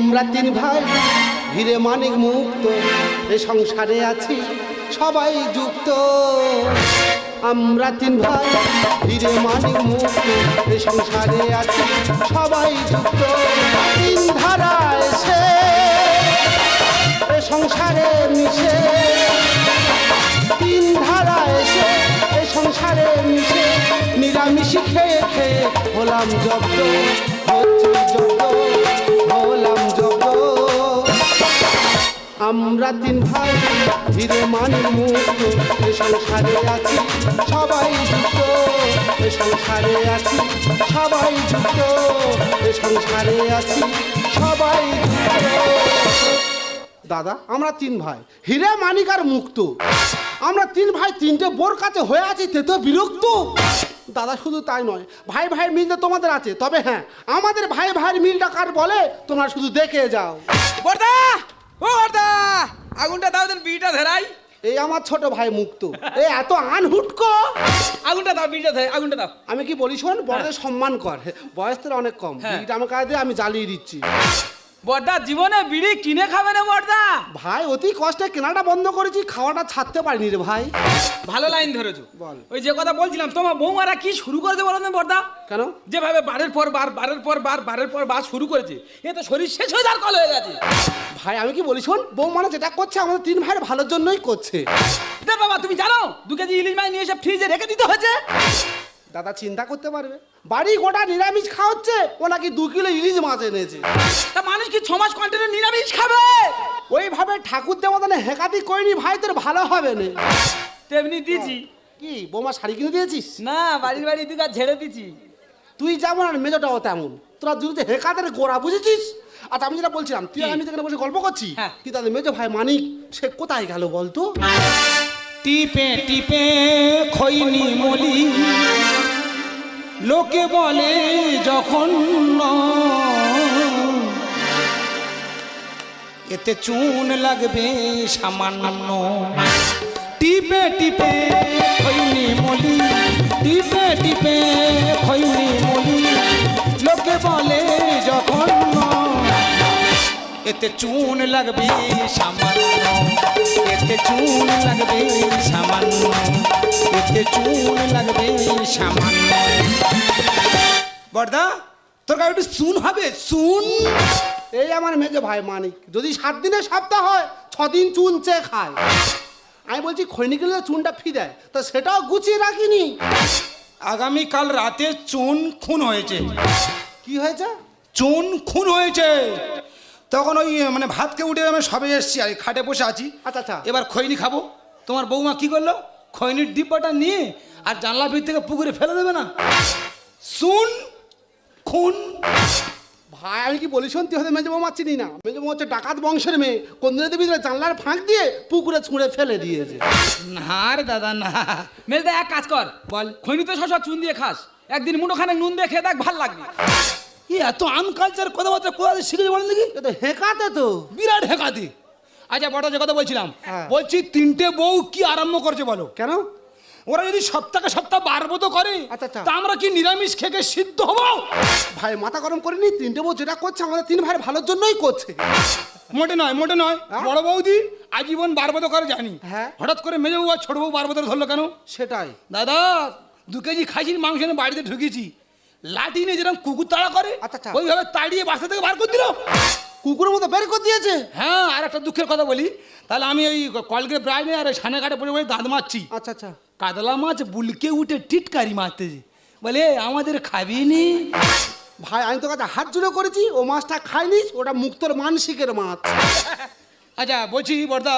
আমরা তিন ভাই, হিরে মানিক মুক্ত, এ সংসারে আছি, সবাই যুক্ত। আমরা তিন ভাই ধীরে মানিক মুক্ত, এ সংসারে আছি, সবাই যুক্ত। তিন ধারা এসে, এ সংসারে মিশে। তিন ধারা এসে, এ সংসারে মিশে। নিরামিষি খেয়ে খেয়ে হলাম জব্দ হচ্ছি জব্দ হলাম জব্দ আমরা তিন ভাই ধীরে মানি সংসারে আছি, সবাই যুক্ত। এ সংসারে আছি, সবাই যুক্ত। এ সংসারে আছি, সবাই দাদা, আমরা তিন ভাই, হিরে মানিক আর মুক্ত। আমরা তিন ভাই তিনটে বোর কাছে হয়ে আছি, তে তো বিরক্ত। দাদা শুধু তাই নয় ভাই ভাইয়ের মিল তো তোমাদের আছে তবে হ্যাঁ আমাদের ভাই ভাইয়ের মিলটা কার বলে তোমরা শুধু দেখে যাও। বর্দা! ও বর্দা! আগুনটা দাও দেন বিড়িটা ধরাই। এই আমার ছোট ভাই মুক্ত। এ এত আনহুটকো! আগুনটা দাও বিড়িটা ধরাই আগুনটা দাও। আমি কি বলি শোন বড়দের সম্মান কর বয়স তোর অনেক কম হ্যাঁ। বিড়িটা আমার কাছে দে, আমি জ্বালিয়ে দিচ্ছি। বর্দা জীবনে বিড়ি কিনে খাবে না বর্দা? ভাই অতি কষ্টে কেনাটা বন্ধ করেছি খাওয়াটা ছাড়তে পারিনি রে ভাই। ভালো লাইন ধরেছো। বল। ওই যে কথা বলছিলাম তোমার বৌমারা কি শুরু করেছে বলো না বর্দা? কেন? যেভাবে বারের পর বার বারের পর বার বারের পর বার শুরু করেছে এ তো শরীর শেষ হয়ে যাওয়ার কল হয়ে গেছে। ভাই আমি কি বলি শোন বউ মানে যেটা করছে আমাদের তিন ভাইয়ের ভালোর জন্যই করছে। বাবা তুমি জানো দু কেজি ইলিশ মাছ নিয়ে এসে ফ্রিজে রেখে দিতে হয়েছে? দাদা চিন্তা করতে পারবে? বাড়ি গোটা নিরামিষ খাওয়াচ্ছে ও নাকি দু কিলো ইলিশ মাছ এনেছে। তা মানুষ কি ছ মাস কন্টিনিউ নিরামিষ খাবে? ওইভাবে ঠাকুর দেবতানে হেকাতি করিনি ভাই তোর ভালো হবে না। তেমনি দিছি। কি বৌমা শাড়ি কিনে দিয়েছিস? না বাড়ির বাড়ি দুগা ঝেড়ে দিছি। তুই যেমন আর মেজোটাও তেমন। তোরা দুটো হেকাতের গোড়া বুঝেছিস? আচ্ছা আমি যেটা বলছিলাম তুই আমি যেখানে বসে গল্প করছি? হ্যাঁ। তুই তাদের মেজো ভাই মানিক সে কোথায় গেল বলতো? টিপে টিপে খৈনি মলি। লোকে বলে যখন এতে চুন লাগবে সামান্য। টিপে টিপে খৈনি মলি, টিপে টিপে খৈনি মলি। লোকে বলে যখন এতে চুন লাগবে সামান্য, এতে চুন লাগবে সামান্য, এতে চুন লাগবে সামান্য। বর্দা তোর গাড়ি একটু চুন হবে চুন। এই আমার মেজো ভাই মানিক যদি সাত দিনের সপ্তাহ হয় ছদিন চুন চেয়ে খায়। আমি বলছি খৈনিকের চুনটা ফি দেয় তো সেটাও গুছিয়ে রাখিনি। আগামীকাল রাতে চুন খুন হয়েছে। কি হয়েছে? চুন খুন হয়েছে। তখন ওই মানে ভাতকে উঠে আমি সবে এসছি আর খাটে বসে আছি। আচ্ছা, আচ্ছা। এবার খৈনি খাব। তোমার বৌমা কি করল? খৈনির ডিব্বাটা নিয়ে আর জানলা ভিত থেকে পুকুরে ফেলে দেবে না। শুন খুন? ভাই আমি কি বলি শোন তুই হয়তো মেজো বৌমা চিনি না। মেজো বৌমা হচ্ছে ডাকাত বংশের মেয়ে। কোনদিনের দেবী জানলার ফাঁক দিয়ে পুকুরে ছুঁড়ে ফেলে দিয়েছে। না রে দাদা না। মেজদা এক কাজ কর। বল খৈনি তো শশা চুন দিয়ে খাস। একদিন মুঠোখানে নুন দিয়ে খেয়ে দেখ ভালো লাগবে। এ এত আনকালচার কথাবার্তা কোথা থেকে শিখেছে বলেন দেখি এ তো হেকাতে তো। বিরাট হেকাতি। আচ্ছা বড় যে কথা বলছিলাম। হ্যাঁ। বলছি তিনটে বউ কি আরম্ভ করছে বলো? কেন? ওরা যদি সপ্তাহে সপ্তাহ বারবো তো করে আচ্ছা, আচ্ছা। তা আমরা কি নিরামিষ খেকে সিদ্ধ হব? ভাই মাথা গরম করিনি তিনটে বউ যেটা করছে আমাদের তিন ভাইয়ের ভালোর জন্যই করছে। মোটে নয় মোটে নয়। হ্যাঁ? বড় বৌদি আজীবন বারবত করে জানি। হ্যাঁ। হঠাৎ করে মেজে বউ আর ছোট বউ বারবত ধরলো কেন? সেটাই। দাদা দু কেজি খাসির মাংস এনে বাড়িতে ঢুকেছি। লাঠি নিয়ে যেরকম কুকুর তাড়া করে আচ্ছা, আচ্ছা। ওইভাবে তাড়িয়ে বাসা থেকে বার করে দিল। কুকুরের মতো বের করে দিয়েছে? হ্যাঁ আর একটা দুঃখের কথা বলি। তাহলে আমি ওই কলগেট ব্রাইনে আর সানে ঘাটে পড়ে পড়ে দাঁত মারছি। আচ্ছা আচ্ছা। কাতলা মাছ বুলকে উঠে টিটকারি মারতেছে বলে আমাদের খাবি নি? ভাই আমি তো কাছে হাত জুড়ে করেছি ও মাছটা খাইনি ওটা মুক্তর মানসিকের মাছ। আচ্ছা বলছি বর্দা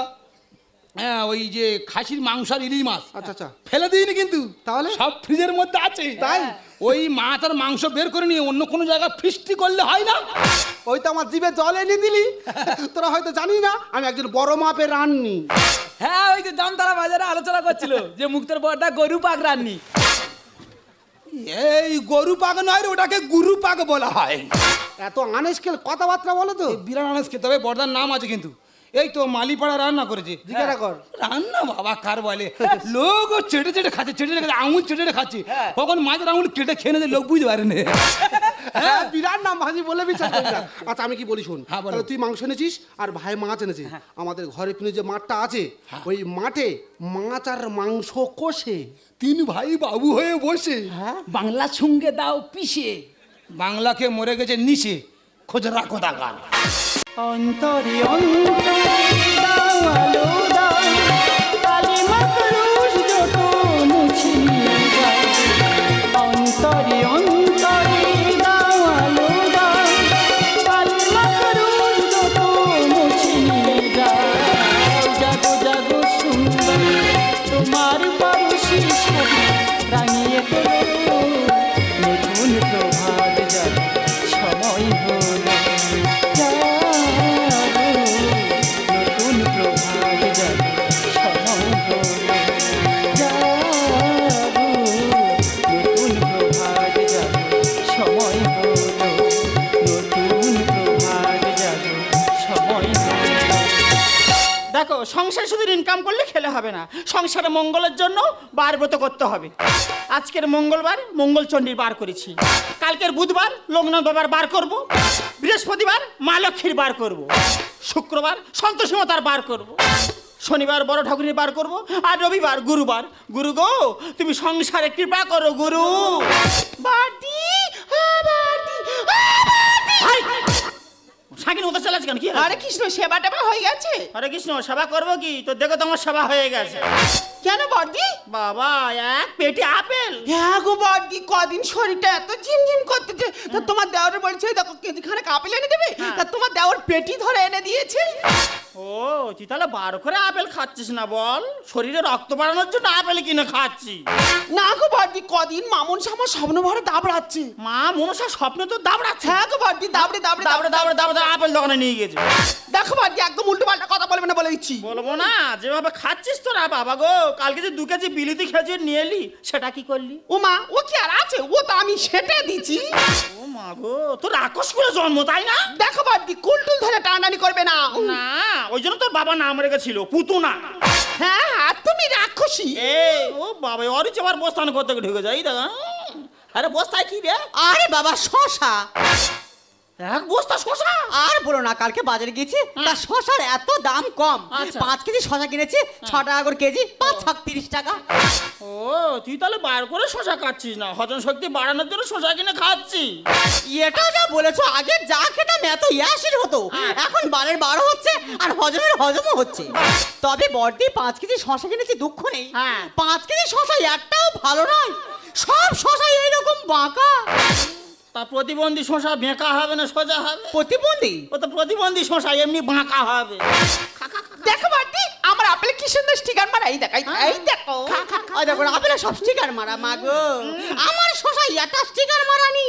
হ্যাঁ ওই যে খাসির মাংস আর ইলিশ মাছ আচ্ছা আচ্ছা। ফেলে দিইনি কিন্তু। তাহলে? সব ফ্রিজের মধ্যে আছে। তাই? ওই মাছ আর মাংস বের করে নিয়ে অন্য কোনো জায়গায় ফিস্টি করলে হয় না? ওই তো আমার জিভে জল এনে দিলি। তোরা হয়তো জানি না আমি একজন বড় মাপের রাননি। হ্যাঁ ওই যে জামতারা বাজারে আলোচনা করছিল যে মুক্তর বর্দা গরু পাক রাননি। এই গরু পাক নয় রে, ওটাকে গুরু পাক বলা হয়। এত আনেস্কেল কথাবার্তা বলো তো। বিরাট আনাজ তবে হবে বর্দার নাম আছে কিন্তু। এই তো মালিপাড়া রান্না করেছে। জিজ্ঞাসা কর। রান্না বাবা কার বলে? লোক ও চেটে চেটে খাচ্ছে চেটে চেটে আঙুল চেটে চেটে খাচ্ছে। হ্যাঁ। কখন মাছের আঙুল কেটে খেয়ে নেছে লোক বুঝতে পারে না হ্যাঁ বিরাট নাম ভাজি বলে না। আচ্ছা আমি কি বলি শোন হ্যাঁ। তাহলে তুই মাংস এনেছিস আর ভাই মাছ এনেছে আমাদের ঘরে পিনে যে মাঠটা আছে ওই মাঠে মাছ আর মাংস কষে। তিন ভাই বাবু হয়ে বসে। বাংলা সঙ্গে দাও পিষে। বাংলাকে মরে গেছে নিচে। খোঁজ রাখো দাগান অন্তরে অন্তরে দাও আলো দাও। কালি মাকড়ুষ যত মুছে। দেখো, সংসার শুধু ইনকাম করলে খেলে হবে না। সংসারে মঙ্গলের জন্য বার ব্রত করতে হবে। আজকের মঙ্গলবার মঙ্গলচণ্ডীর বার করেছি। কালকের বুধবার লগ্ন বাবার বার করব। বৃহস্পতিবার মা লক্ষ্মীর বার করব। শুক্রবার সন্তোষী মাতার বার করব। শনিবার বড় ঠাকুরের বার করব আর রবিবার গুরুবার। গুরু গো, তুমি সংসারে কৃপা করো, গুরু। বাড়তি বাড়তি সাকিন ওদের চালাচ্ছে কেন? কি? আরে কৃষ্ণ সেবা টেবা হয়ে গেছে। আরে কৃষ্ণ সেবা করব কি? তো দেখো তোমার সেবা হয়ে গেছে। কেন বর্দি? বাবা এক পেটি আপেল। হ্যাঁ গো কদিন শরীরটা এত ঝিমঝিম করতেছে তা তোমার দেওয়ার বলছে দেখো কেজি খানে আপেল এনে দেবে তা তোমার দেওয়ার পেটি ধরে এনে দিয়েছে ও তুই তাহলে বার করে আপেল খাচ্ছিস না বল শরীরে রক্ত বাড়ানোর জন্য আপেল কিনে খাচ্ছি না গো বর্দি কদিন মামুন সামা স্বপ্ন ভরে দাবড়াচ্ছে মা মনসা স্বপ্নে তো দাবড়াচ্ছে হ্যাঁ গো বর্দি দাবড়ে দাবড়ে দাবড়ে দাবড়ে দাবড়ে আপেল দোকানে নিয়ে গেছে দেখো বর্দি একদম উল্টো পাল্টা কথা বলবে না বলে দিচ্ছি বলব না যেভাবে খাচ্ছিস তোরা বাবা গো কালকে যে দু কেজি বিলিতি খেজুর নিয়ে এলি সেটা কি করলি ও মা ও কি আর আছে? ও তো আমি সেটা দিছি। ও মা গো তোর রাক্ষস করে জন্ম তাই না? দেখো বাদি কুলটুল ধরে টানানি করবে না। না ওই জন্য তোর বাবা নাম রেখেছিল পুতুনা। হ্যাঁ আর তুমি রাক্ষসী। এ ও বাবা অরিচ আবার বস্তান করতে ঢুকে যাই দাদা আরে বস্তায় কি রে? আরে বাবা শশা। এক বস্তা শশা? আর বলো না কালকে বাজারে গেছি তা শশার এত দাম কম। আচ্ছা। পাঁচ কেজি শশা কিনেছি ছ টাকা করে কেজি পাঁচ ছাক তিরিশ টাকা। ও তুই তাহলে বার করে শশা খাচ্ছিস না হজম শক্তি বাড়ানোর জন্য শশা কিনে খাচ্ছি। এটা যা বলেছ আগে যা খেতাম এত ইয়াসির হতো। এখন বারের বারো হচ্ছে আর হজমের হজমও হচ্ছে। তবে বড়দি পাঁচ কেজি শশা কিনেছি দুঃখ নেই। হ্যাঁ। পাঁচ কেজি শশা একটাও ভালো নয়। সব শশাই এইরকম বাঁকা। তা প্রতিবন্ধী শশা বেঁকা হবে না সোজা হবে? প্রতিবন্ধী? ও তো প্রতিবন্ধী শশা এমনি বাঁকা হবে। দেখো বর্দি আমার আপেলে কি সুন্দর স্টিকার মারা এই দেখাই এই দেখো ওই দেখো আপেলা সব স্টিকার মারা মাগো আমার শশা এটা স্টিকার মারানি।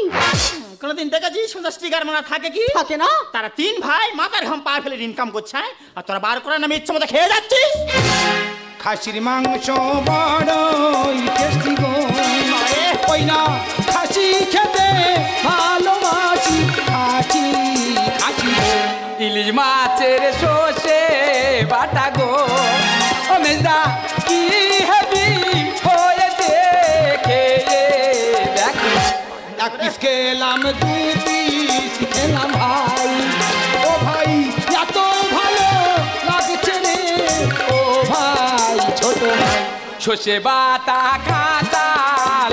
কোনোদিন দেখেছি সোজা স্টিকার মারা থাকে কি? থাকে না। তারা তিন ভাই মাথার ঘাম পা ফেলে ইনকাম করছে হ্যাঁ? আর তোরা বার করে নামে ইচ্ছে মতো খেয়ে যাচ্ছিস? খাসির মাংস বড়ই টেস্টি গো। ওই না খাসি খেতে ভালোবাসি খাসি গো। ইলিশ মাছের শোষে বাটা গো। ও মেজদা কি হেবি হয়েছে খেয়ে দেখো। এক খেলাম দু পিস খেলাম ভাই ও ভাই এত ভালো লাগছে রে। ও ভাই ছোট ভাই। শোষে বাটা কাঁচা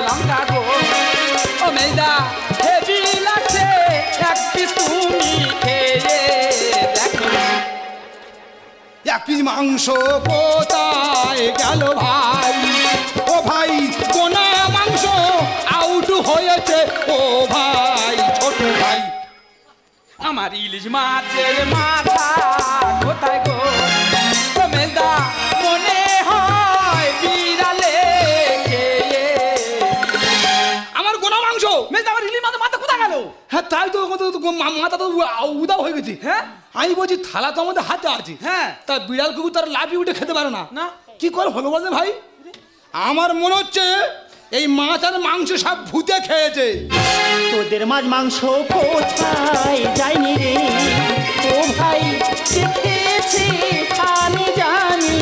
লঙ্কা গো। ও মেজদা এক মাংস কোথায় গেল ভাই? ও ভাই, কোনা মাংস? আউট হয়েছে, ও ভাই, ছোট ভাই। আমার ইলিশ মাছের মাথা কোথায় গো? মনে হয় তাই তো মাথা তো উদাও হয়ে গেছে। হ্যাঁ? আমি বলছি থালা তো আমাদের হাতে আছে। হ্যাঁ। তা বিড়াল কুকুর তার লাভি উঠে খেতে পারে না। না। কি করে হলো বলতে ভাই? আমার মনে হচ্ছে এই মাছ আর মাংস সব ভূতে খেয়েছে। তোদের মাছ মাংস কোথায় যায়নি রে? ও ভাই দেখেছি আমি জানি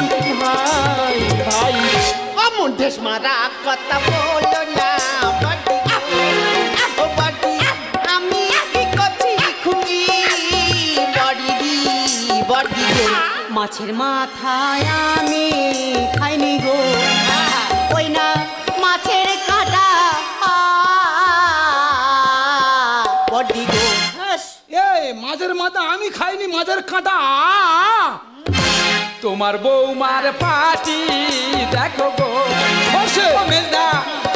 ভাই ভাই। অমন ঢেস মারা কথা বলো মাছের মাথায় আমি খাইনি গো ওই না মাছের কাটা। বডি গো। এই মাঝের মাথা আমি খাইনি মাঝের কাঁটা। তোমার বৌমার পাটি দেখো গো সর্ষে। ও মেজদা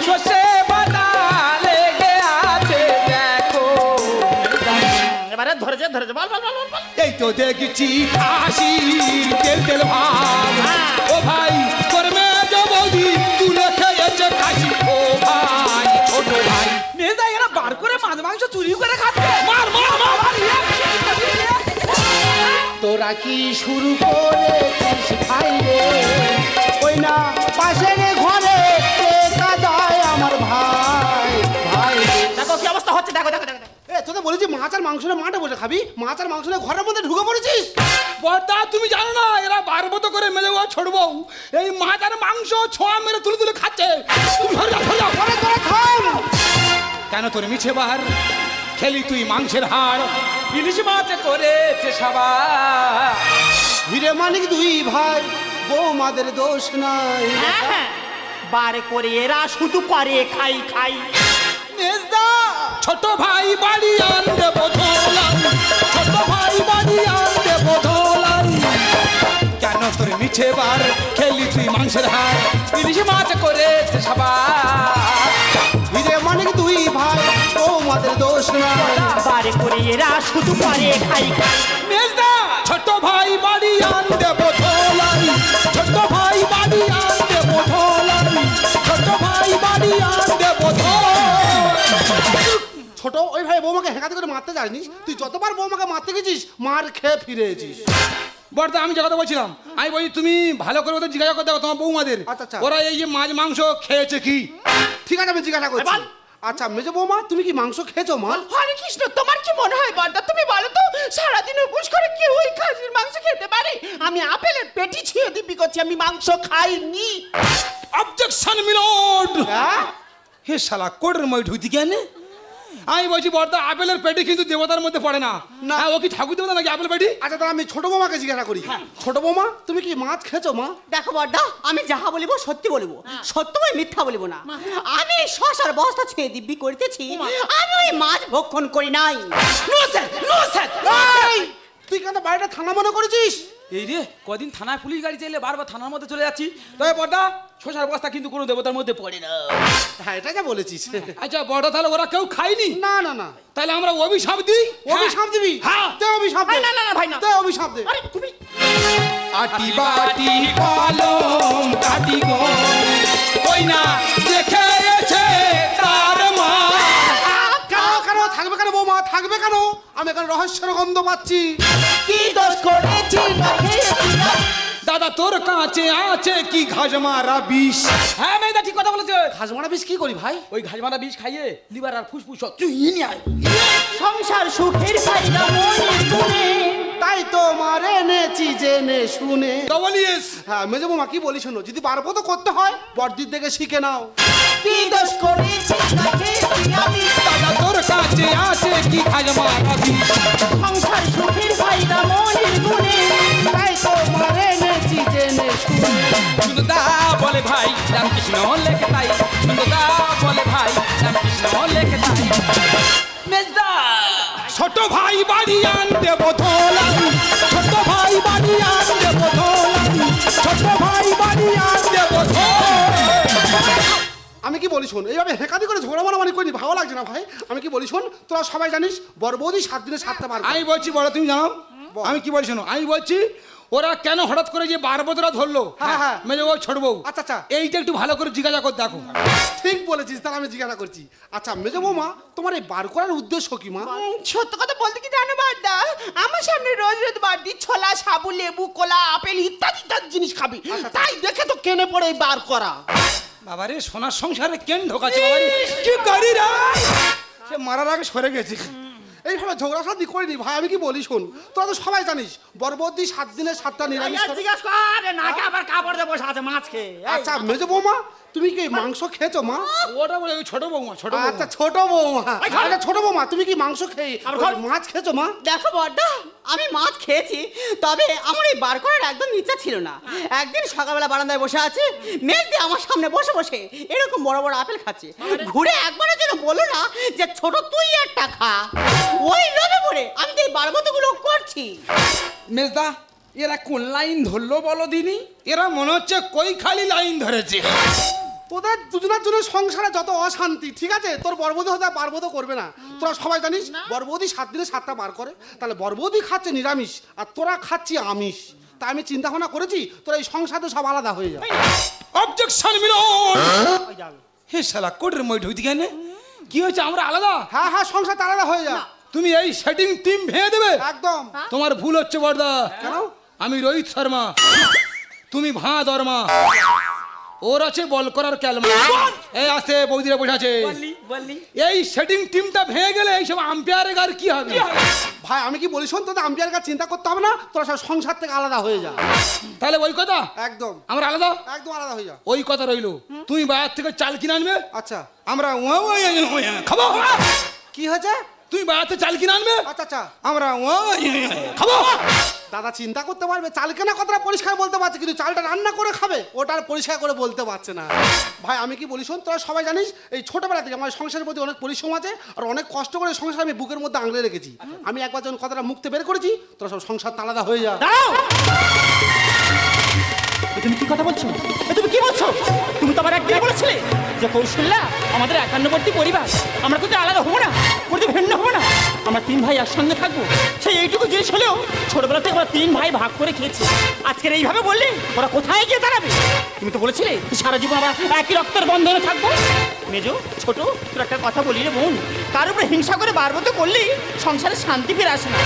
সর্ষে ধরেছে বল বল বল এই তো দেখছি খাসি তেল তেল ভাত ও ভাই বৌদি তুলে খেয়েছে খাসি। ও ভাই ছোট ভাই। এরা বার করে মাছ মাংস চুরি করে খাচ্ছে। মার মার মার তোরা কি শুরু করেছিস ভাই রে? ওই না পাশের ঘরে বলেছি মাছ আর মাংস মাঠে বসে খাবি। মাছ আর মাংস ঘরের মধ্যে ঢুকে পড়েছিস? বর্দা তুমি জানো না এরা বারবত করে মেলে ও ছড়বো এই মাছ আর মাংস ছোঁয়া মেরে তুলে তুলে খাচ্ছে। পরে কেন তোর মিছে বার? খেলি তুই মাংসের হাড়। ইলিশ মাছ করেছে সবার হিরে মানিক দুই ভাই বৌমাদের দোষ নাই। হ্যাঁ হ্যাঁ। বার করে এরা শুধু করে খাই খাই। মেজদা ছোট ভাই বাড়ি আনবে বোধলাই ছোট ভাই বাড়ি আনবে বোধলাই কেন তোর মিছে বার খেলি তুই মাংসের হাড় ইলিশ মাছ করেছে সবার। হিরে মানিক দুই ভাই বৌমাদের দোষ নাই। বার করে এরা শুধু করে খাই খাই। মেজদা ছোট ভাই বাড়ি আনবে বোধলাই ছোট ছোট ওই ভাই বৌমাকে হেঁকাতে করে মারতে যাসনি তুই যতবার বৌমাকে মারতে গেছিস মার খেয়ে ফিরে এসিস বর্দা আমি যে কথা বলছিলাম আমি বলি তুমি ভালো করে ওদের জিজ্ঞাসা করতে তোমার বৌমাদের। আচ্ছা, আচ্ছা। ওরা এই যে মাছ মাংস খেয়েছে কি? ঠিক আছে আমি জিজ্ঞাসা করছি। আচ্ছা মেজো বৌমা তুমি কি মাংস খেয়েছো মা? হরে কৃষ্ণ তোমার কি মনে হয় বর্দা তুমি বলো তো সারাদিন উপোস করে কেউ ওই খাসির মাংস খেতে পারে? আমি আপেলের পেটি ছিঁড়ে দিবি করছি আমি মাংস খাইনি। অবজেকশন মিলোড হ্যাঁ? হে শালা কোটের মই ঢুকতে কেন? আমি বলছি বর্দা আপেলের পেটি কিন্তু দেবতার মধ্যে পড়ে না। না। হ্যাঁ, ও কি ঠাকুর দেবতা নাকি আপেল পেটি? আচ্ছা তাহলে আমি ছোট বৌমাকে জিজ্ঞাসা করি। ছোট বৌমা তুমি কি মাছ খেয়েছো মা? দেখো বড়দা আমি যাহা বলিব সত্যি বলিব। সত্য বই মিথ্যা বলিব না। আমি শশার বস্তা ছুঁয়ে দিব্যি করিতেছি। আমি ওই মাছ ভক্ষণ করি নাই। নো স্যার নো স্যার তুই কেন বাড়িটা থানা মনে করেছিস? এই রে কদিন থানায় পুলিশ গাড়ি চাইলে বারবার থানার মধ্যে চলে যাচ্ছি। তবে পর্দা শশার বস্তা কিন্তু কোনো দেবতার মধ্যে পড়ে না। হ্যাঁ এটা যা বলেছিস। আচ্ছা বড় তাহলে ওরা কেউ খায়নি? না না না। তাহলে আমরা অভিশাপ দিই? অভিশাপ দিবি? হ্যাঁ। দে অভিশাপ দে। না, না, না, ভাই, না। দে অভিশাপ দে। আরে তুমি আটি বাটি কলম কাটি গো ওই না যে খেয়েছে তার মা। কেন কেন থাকবে কেন বৌমা? থাকবে কেন? আমি এখানে রহস্যের গন্ধ পাচ্ছি। কি দোষ করেছি? তোর কাছে আছে কি ঘাসমারা বিষ? হ্যাঁ মেয়েদা ঠিক কথা বলেছে। ঘাজমারা বিষ কি করি ভাই? ওই ঘাজমারা বিষ খাইয়ে লিভার আর ফুসফুস তুই ইনি আয়। সংসার সুখের ফাইদা মনে তাই তো মারে এনেছি জেনে শুনে। ডবল ইয়েস হ্যাঁ মেজো বৌমা কি বলি শোনো যদি পারব তো করতে হয় বড়দির থেকে শিখে নাও। কি দোষ করেছি আমি? দাদা তোর কাছে আছে কি মারা বিষ? সংসার সুখের ফাইদা মনের গুণে। তাই তো মারে এনেছি জেনে শুনে। বলে ভাই রামকৃষ্ণ লেখে তাই। সুন্দরদা বলে ভাই রামকৃষ্ণ লেখে তাই। মেজদা! ছোট ভাই বাড়ি আনতে বোধলাই বলি শোন এইভাবে হেঁকাতি করে ঝগড়া মানে করি ভালো লাগছে না ভাই। আমি কি বলি শোন তোরা সবাই জানিস বড়বৌদি সাত দিনে সাতটা পারবে আমি বলছি বড় তুমি জানো? আমি কি বলছি শোনো? আমি বলছি ওরা কেন হঠাৎ করে যে বারবতরা ধরলো? হ্যাঁ, হ্যাঁ। মেজে বউ ছোট বউ আচ্ছা, আচ্ছা। এইটা একটু ভালো করে জিজ্ঞাসা করে দেখো। ঠিক বলেছিস তাহলে আমি জিজ্ঞাসা করছি। আচ্ছা মেজো বৌমা তোমার এই বার করার উদ্দেশ্য কি মা? সত্য কথা বলতে কি জানো বাদা আমার সামনে রোজ রোজ বাড়তি ছোলা সাবু লেবু কলা আপেল ইত্যাদি ইত্যাদি জিনিস খাবি। তাই দেখে তো কেনে পড়ে এই বার করা। বাবারে সোনার সংসারে কেন ঢোকাচ্ছে বাবারে? কি করি রে? সে মারার আগে সরে গেছে। এইভাবে ঝগড়া শান্তি করিনি ভাই আমি কি বলি শুন তোরা তো সবাই জানিস বরবর্তী সাত দিনে সাতটা নিরামিষ। জিজ্ঞাসা করে আবার কাপড় দিয়ে বসে আছে মাছ খেয়ে আচ্ছা মেজো বৌমা তুমি কি মাংস খেয়েছো মা? ওটা বলে ওই ছোট বৌমা ছোট বৌমা। আচ্ছা ছোট বৌমা। আচ্ছা। ছোট বৌমা তুমি কি মাংস খেয়ে মাছ খেয়েছো মা? দেখো বড়দা আমি মাছ খেয়েছি তবে আমার এই বার করার একদম ইচ্ছা ছিল না। একদিন সকালবেলা বারান্দায় বসে আছে মেয়েদি আমার সামনে বসে বসে এরকম বড় বড় আপেল খাচ্ছে। ঘুরে একবারের জন্য বলো না যে ছোট তুই একটা খা। ওই লোভে পড়ে আমি তো এই বারবতগুলো করছি। মেজদা এরা কোন লাইন ধরলো বলো দিনি? এরা মনে হচ্ছে কই খালি লাইন ধরেছে। তোদের দুজনের জন্য সংসারে যত অশান্তি ঠিক আছে? তোর বরবৌদি হতে পারব করবে না। তোরা সবাই জানিস বরবৌদি সাত দিনে সাতটা বার করে। তাহলে বরবৌদি খাচ্ছে নিরামিষ আর তোরা খাচ্ছি আমিষ। তা আমি চিন্তা ভাবনা করেছি তোরা এই সংসারে সব আলাদা হয়ে যাবে। অবজেকশন মিলন হে শালা কোটের মই ঢুকতে কেন কি হয়েছে আমরা আলাদা? হ্যাঁ হ্যাঁ সংসার তো আলাদা হয়ে যা তুমি এই সেটিং টিম ভেঙে দেবে। একদম। তোমার ভুল হচ্ছে বর্দা কেন? আমি রোহিত শর্মা। তুমি ভাঁ দরমা ওর আছে বল করার ক্যালমা। এই আছে বৌদিরা বসে আছে। এই সেটিং টিমটা ভেঙে গেলে এইসব আম্পায়ারের আর কি হবে? ভাই আমি কি বলি শোন তোদের আম্পিয়ার কাছে চিন্তা করতে হবে না তোরা সব সংসার থেকে আলাদা হয়ে যা। তাহলে ওই কথা? একদম। আমরা আলাদা? একদম আলাদা হয়ে যা। ওই কথা রইল। তুমি বাজার থেকে চাল কিনে আনবে? আচ্ছা। আমরা খাব। কি হয়েছে? তুমি থেকে চাল কিনে আনবে? আচ্ছা আচ্ছা। আমরা খাব। দাদা চিন্তা করতে পারবে চাল কেনা কথাটা পরিষ্কার বলতে পারছে কিন্তু চালটা রান্না করে খাবে ওটা আর পরিষ্কার করে বলতে পারছে না। ভাই আমি কি বলি শোন তোরা সবাই জানিস এই ছোটবেলা থেকে আমার সংসারের প্রতি অনেক পরিশ্রম আছে আর অনেক কষ্ট করে সংসার আমি বুকের মধ্যে আঙড়ে রেখেছি। আমি একবার যখন কথাটা মুখতে বের করেছি তোরা সব সংসার আলাদা হয়ে যা। তুমি কি কথা বলছো? তুমি কি বলছো? তুমি তো আবার একদিন বলেছিলে যে কৌশল্যা আমাদের একান্নবর্তী পরিবার। আমরা কিন্তু আলাদা হব না কোথাও ভিন্ন হব না। আমরা তিন ভাই একসঙ্গে থাকব। সেই এইটুকু জিনিস হলেও ছোটবেলা থেকে আমরা তিন ভাই ভাগ করে খেয়েছি। আজকের এইভাবে বললে ওরা কোথায় গিয়ে দাঁড়াবে? তুমি তো বলেছিলে সারা জীবন আমরা একই রক্তের বন্ধনে থাকব। মেজো, ছোট, তোর একটা কথা বলি রে বোন। কার উপরে হিংসা করে বারবত করলেই সংসারে শান্তি ফিরে আসে না।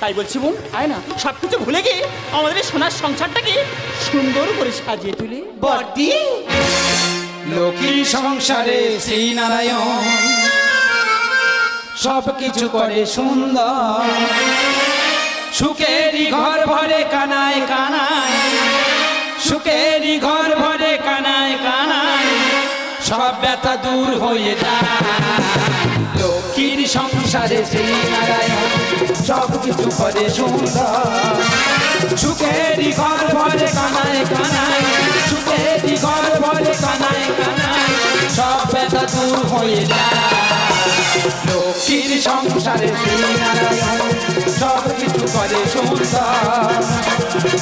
তাই বলছি বোন, আয় না সব কিছু ভুলে গিয়ে আমাদের এই সোনার সংসারটাকে সুন্দর করে সাজিয়ে তুলে। বর্দি। লক্ষ্মী সংসারে শ্রী নারায়ণ সব কিছু করে সুন্দর। সুখেরই ঘর ভরে কানায় কানায়। সুখেরই ঘর ব্যথা দূর হয়ে যায়। লক্ষ্মীর সংসারে শ্রী নারায়ণ সব কিছু করে সুন্দর। ঘর ভরে কানায় কানায়, সুখেরই ঘর ভরে কানায় কানায়, সব ব্যথা দূর হয়ে যায়। লক্ষ্মীর সংসারে শ্রীনারায়ণ সব কিছু করে সুন্দর।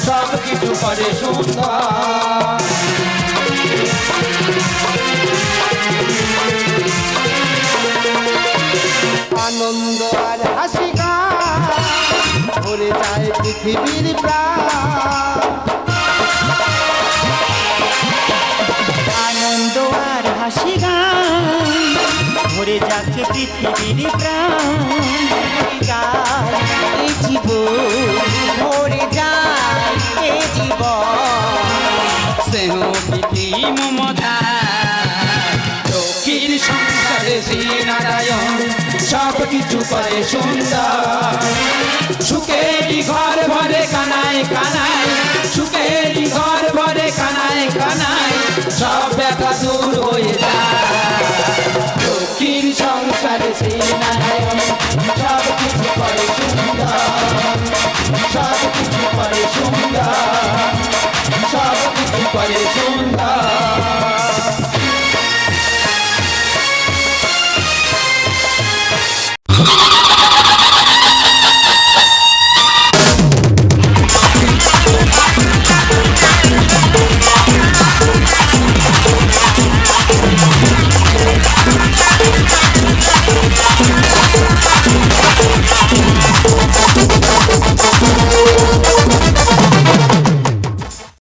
সব কিছু করে সুন্দর। আনন্দ আর হাসি ভরে যায় পৃথিবীর আনন্দ আর হাসি ভরে যাচ্ছে পৃথিবীর প্রাণ। ভরে যায় জীবন। স্নেহ প্রীতি মমতা। লক্ষ্মীর সংসারে শ্রীনারায়ণ সব কিছু করে সুন্দর। সুখেরই ঘর ভরে কানায় কানায়, সুখেরই ঘর ভরে কানায় কানায়, সব ব্যথা দূর হয়ে যায়। লক্ষ্মীর সংসারে শ্রীনারায়ণ সব